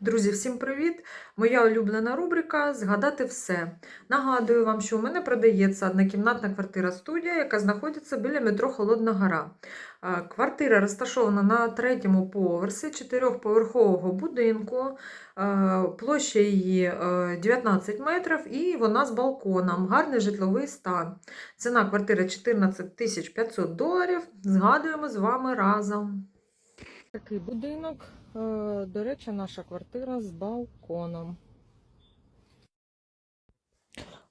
Друзі, всім привіт! Моя улюблена рубрика Згадати все. Нагадую вам, що у мене продається однокімнатна квартира студія, яка знаходиться біля метро Холодна Гора. Квартира розташована на третьому поверсі чотирьохповерхового будинку. Площа її е, 19 метрів і вона з балконом. Гарний житловий стан. Ціна квартири 14 500 доларів. Згадуємо з вами разом. Такий будинок. Е, До речі, наша квартира з балконом.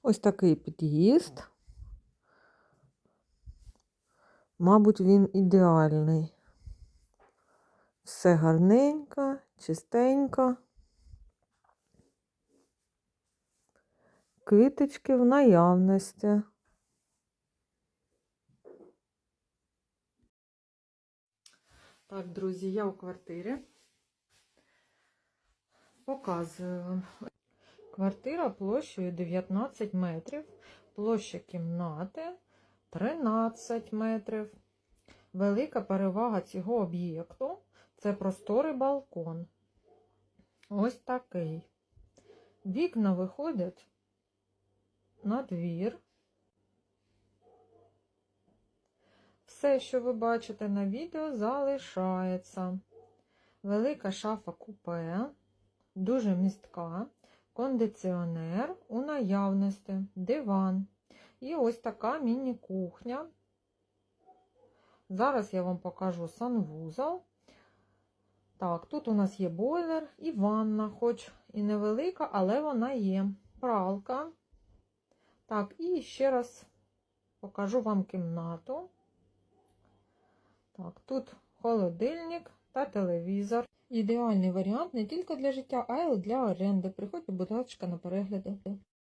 Ось такий під'їзд. Мабуть, він ідеальний. Все гарненько, чистенько. Квіточки в наявності. Так, друзі, я у квартирі. Показую вам. Квартира площею 19 метрів, площа кімнати 13 метрів. Велика перевага цього об'єкту це просторий балкон. Ось такий. Вікна виходять на двір. Все, що ви бачите на відео, залишається. Велика шафа купе, дуже містка, кондиціонер у наявності, диван. І ось така міні-кухня. Зараз я вам покажу санвузол. Так, тут у нас є бойлер і ванна, хоч і невелика, але вона є. Пралка. Так, і ще раз покажу вам кімнату. Так, тут холодильник та телевізор. Ідеальний варіант не тільки для життя, а й для оренди. Приходьте, будь ласка, на перегляди.